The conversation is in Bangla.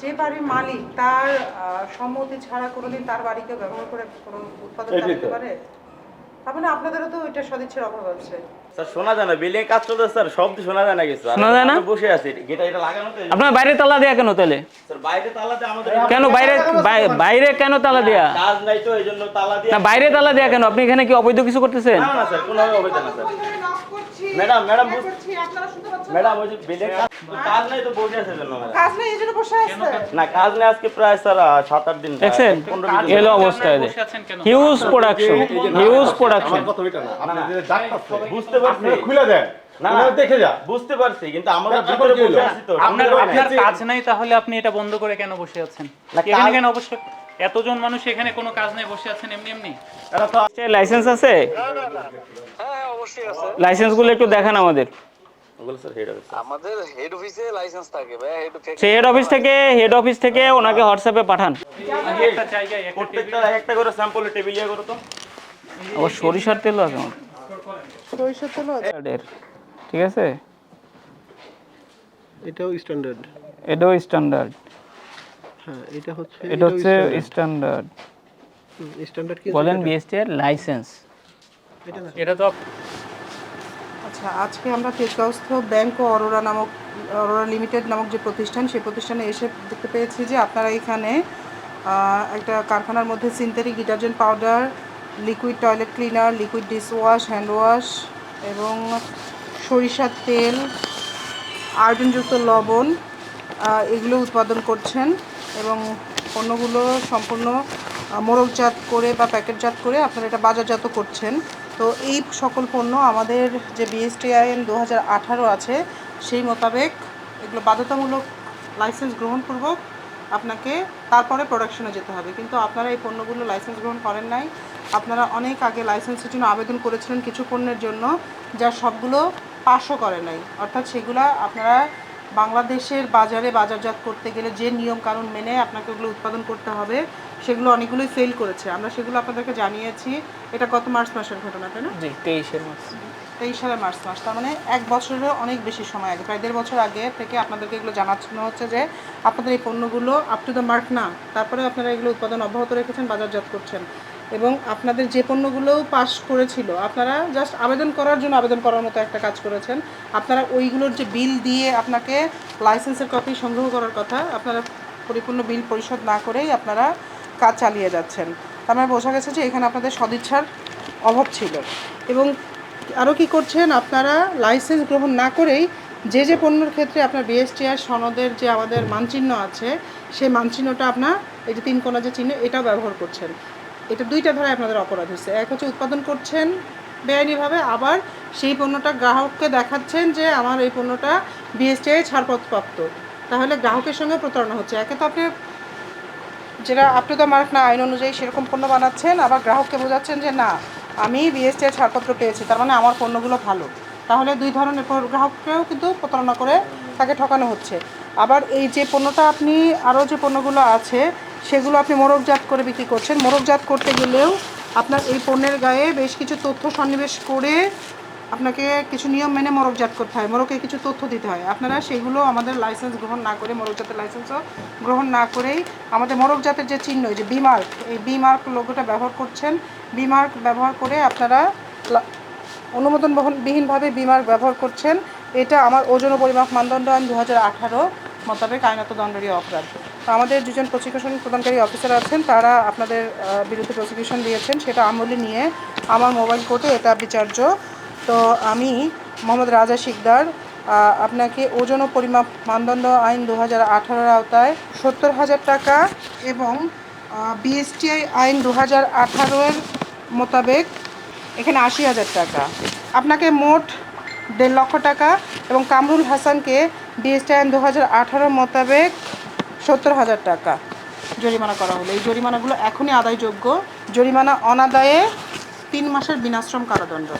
যে বাড়ির মালিক তার আহ, সম্মতি ছাড়া কোনোদিন তার বাড়িকে ব্যবহার করে কোনো উৎপাদন চালাতে পারে? তার মানে আপনাদেরও তো ওইটা সদিচ্ছের অভাব আছে। শোনা যায় না বিল্ডিং কাজ চলতে স্যার শব্দ শোনা যায় না কিছু। শোনা যায় না? বসে আছি গেটা এটা লাগানো তো আপনার বাইরে তালা দেয়া কেন তাহলে? স্যার বাইরে তালাতে আমাদের কেন বাইরে বাইরে কেন তালা দেয়া? কাজ নাই তো এই তালা দিয়ে না বাইরে তালা দেয়া কেন? আপনি এখানে কি অবৈধ কিছু করতেছেন? না না স্যার কোনো হবে না স্যার। ম্যাডাম, ম্যাডাম, ট্রাই বুঝ- করছি, আপনারা শুনতে পাচ্ছেন? ম্যাডাম ওই যে বিল্ডিং কাজ নাই তো বসে আছে জন্য কাজ নেই এই বসে আছে। না কাজ নেই আজকে প্রায় স্যার আহ, সাত আট দিন দেখছেন। এলো হিউজ প্রোডাকশন হিউজ প্রোডাকশন কথা ওইটা না আপনাদের যে ডাক্তার বুঝতে পারছি। খুলে দেন। না, না না। দেখে যা বুঝতে পারছি কিন্তু আমরা ভিতরে বসে আছি তো। আপনার শুনতে পাই না। আপনার কাজ নাই তাহলে আপনি এটা বন্ধ করে কেন বসে আছেন? এখানে কেন অবশ্য এতজন মানুষ এখানে কোনো কাজ নেই বসে আছেন এমনি এমনি? লাইসেন্স আছে? লাইসেন্সগুলো একটু দেখান আমাদের। হেড অফিস আমাদের হেড অফিসে লাইসেন্স থাকে সেই হেড অফিস থেকে হেড অফিস থেকে ওনাকে হোয়াটসঅ্যাপে পাঠান। একটা জায়গায় একটা করে স্যাম্পল টেবিল ইয়ে করো তো। আবার সরিষার তেলও আছে আমার। সরিষার তেলও এর, ঠিক আছে? এটাও স্ট্যান্ডার্ড এটাও স্ট্যান্ডার্ড হ্যাঁ এটা হচ্ছে এটা হচ্ছে স্ট্যান্ডার্ড স্ট্যান্ডার্ড কি বলেন বিএসটি এর লাইসেন্স এটা তো আচ্ছা আজকে আমরা তেজগাঁওস্থ ব্যাংক ও অরোরা নামক অরোরা লিমিটেড নামক যে প্রতিষ্ঠান সেই প্রতিষ্ঠানে এসে দেখতে পেয়েছি যে আপনারা এখানে একটা কারখানার মধ্যে synthetic detergent powder liquid toilet cleaner liquid dishwash hand wash এবং সরিষার তেল আয়োডিনযুক্ত লবণ এগুলো উৎপাদন করছেন এবং পণ্যগুলো সম্পূর্ণ মোড়কজাত করে বা প্যাকেটজাত করে আপনারা এটা বাজারজাত করছেন। তো এই সকল পণ্য আমাদের যে বিএসটিআইএন দু হাজার আঠারো আছে, সেই মোতাবেক এগুলো বাধ্যতামূলক লাইসেন্স গ্রহণপূর্বক আপনাকে তারপরে প্রোডাকশনে যেতে হবে। কিন্তু আপনারা এই পণ্যগুলো লাইসেন্স গ্রহণ করেন নাই। আপনারা অনেক আগে লাইসেন্সের জন্য আবেদন করেছিলেন কিছু পণ্যের জন্য, যা সবগুলো পাশও করে নাই। অর্থাৎ সেগুলো আপনারা বাংলাদেশের বাজারে বাজারজাত করতে গেলে যে নিয়ম কানুন মেনে আপনাকে ওগুলো উৎপাদন করতে হবে, সেগুলো অনেকগুলোই ফেল করেছে। আমরা সেগুলো আপনাদেরকে জানিয়েছি। এটা গত মার্চ মাসের ঘটনা, তাই না? জি, তেইশের মাস তেইশ সালের মার্চ মাস, তার মানে এক বছরেরও অনেক বেশি সময় আগে, প্রায় দেড় বছর আগে থেকে আপনাদেরকে এগুলো জানানো হচ্ছে যে আপনাদের এই পণ্যগুলো আপ টু দ্য মার্ক না, তারপরে আপনারা এগুলো উৎপাদন অব্যাহত রেখেছেন, বাজারজাত করছেন। এবং আপনাদের যে পণ্যগুলোও পাস করেছিল, আপনারা জাস্ট আবেদন করার জন্য আবেদন করার মতো একটা কাজ করেছেন। আপনারা ওইগুলোর যে বিল দিয়ে আপনাকে লাইসেন্সের কপি সংগ্রহ করার কথা, আপনারা পরিপূর্ণ বিল পরিশোধ না করেই আপনারা কাজ চালিয়ে যাচ্ছেন। তার মানে বোঝা গেছে যে এখানে আপনাদের সদিচ্ছার অভাব ছিল। এবং আরও কি করছেন? আপনারা লাইসেন্স গ্রহণ না করেই যে যে পণ্যের ক্ষেত্রে আপনার বিএসটিআর সনদের যে আমাদের মানচিহ্ন আছে, সেই মানচিহ্নটা আপনার এই যে তিন কোনা যে চিহ্ন, এটাও ব্যবহার করছেন। এটা দুইটা ধারায় আপনাদের অপরাধ হচ্ছে এক হচ্ছে উৎপাদন করছেন বেআইনিভাবে, আবার সেই পণ্যটা গ্রাহককে দেখাচ্ছেন যে আমার এই পণ্যটা বিএসটিআই ছাড়পত্রপ্রাপ্ত। তাহলে গ্রাহকের সঙ্গে প্রতারণা হচ্ছে। একে তো আপনি যেটা আপ টু দ্য মার্ক না, আইন অনুযায়ী সেরকম পণ্য বানাচ্ছেন, আবার গ্রাহককে বোঝাচ্ছেন যে না আমি বিএসটিআই ছাড়পত্র পেয়েছি, তার মানে আমার পণ্যগুলো ভালো। তাহলে দুই ধরনের গ্রাহককেও কিন্তু প্রতারণা করে তাকে ঠকানো হচ্ছে। আবার এই যে পণ্যটা আপনি, আরও যে পণ্যগুলো আছে, সেগুলো আপনি মোড়কজাত করে বিক্রি করছেন। মোড়কজাত করতে গেলেও আপনার এই পণ্যের গায়ে বেশ কিছু তথ্য সন্নিবেশ করে আপনাকে কিছু নিয়ম মেনে মোড়কজাত করতে হয় মোড়কে কিছু তথ্য দিতে হয়। আপনারা সেগুলো আমাদের লাইসেন্স গ্রহণ না করে মোড়কজাতের লাইসেন্সও গ্রহণ না করেই আমাদের মোড়কজাতের যে চিহ্ন যে বি মার্ক এই বি মার্ক লোগোটা ব্যবহার করছেন। বি মার্ক ব্যবহার করে আপনারা অনুমোদন বহন- বিহীনভাবে বিমার্ক ব্যবহার করছেন। এটা আমার ওজন ও পরিমাপ মানদণ্ড আইন দু হাজার আঠারো মোতাবেক আইনত দণ্ডনীয় অপরাধ। তো আমাদের দুজন প্রসিকিউশন প্রদানকারী অফিসার আছেন, তারা আপনাদের বিরুদ্ধে প্রসিকিউশন দিয়েছেন। সেটা আমলে নিয়ে আমার মোবাইল কোর্টে এটা বিচার্য। তো আমি মোহাম্মদ রাজা শিকদার আপনাকে ওজন ও পরিমাপ মানদণ্ড আইন দু হাজার আঠারোর আওতায় সত্তর হাজার টাকা এবং বিএসটিআই আইন দু হাজার আঠারোর মোতাবেক এখানে আশি হাজার টাকা। আপনাকে মোট দেড় লক্ষ টাকা এবং কামরুল হাসানকে ডিএসটি আইন দু হাজার আঠারো মোতাবেক সত্তর হাজার টাকা জরিমানা করা হলো। এই জরিমানাগুলো এখনই আদায়যোগ্য। জরিমানা অনাদায়ে তিন মাসের বিনাশ্রম কারাদণ্ড।